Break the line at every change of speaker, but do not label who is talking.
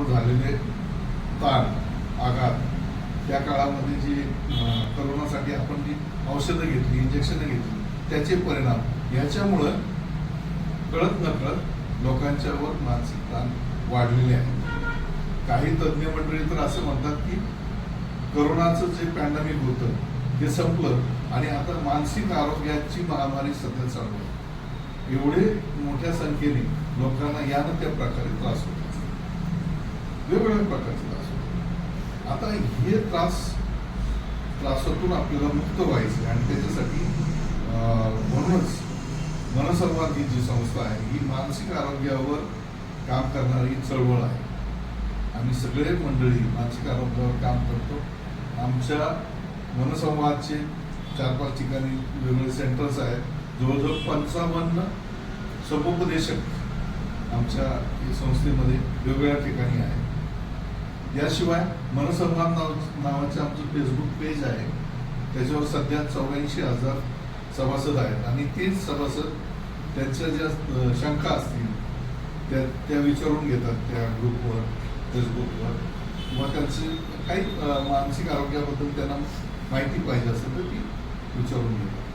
शरीरावर झालेले ताण आघात त्या काळामध्ये जी करोनासाठी आपण जी औषधं घेतली इंजेक्शनं घेतली त्याचे परिणाम ह्याच्यामुळं कळत नकळत लोकांच्यावर मानसिक ताण वाढलेले आहे काही तज्ज्ञ मंडळी तर असं म्हणतात की करोनाचं जे पॅन्डेमिक होतं ते संपलं आणि आता मानसिक आरोग्याची महामारी सध्या चालू आहे. एवढे मोठ्या संख्येने लोकांना यानं त्या प्रकारे त्रास होतो. वेगवेगळ्या प्रकारचे त्रास होतो आता हे त्रास त्रासातून आपल्याला मुक्त व्हायचं आहे आणि त्याच्यासाठी म्हणूनच मनसंवाद ही जी संस्था आहे ही मानसिक आरोग्यावर काम करणारी चळवळ आहे. आम्ही सगळे मंडळी मानसिक आरोग्यावर काम करतो. आमच्या मनसंवादचे चार पाच ठिकाणी वेगवेगळे सेंटर्स आहेत. जवळजवळ पंचावन्न समुपदेशक आमच्या या संस्थेमध्ये वेगवेगळ्या ठिकाणी आहेत. याशिवाय मनसंवाद नाव नावाचं आमचं फेसबुक पेज आहे. त्याच्यावर सध्या चौऱ्याऐंशी हजार सभासद आहेत. आणि तेच सभासद त्यांच्या ज्या शंका असतील त्या त्या विचारून घेतात त्या ग्रुपवर फेसबुकवर किंवा त्यांचे काही मानसिक आरोग्याबद्दल त्यांना माहिती पाहिजे असेल तर ती विचारून घेतात.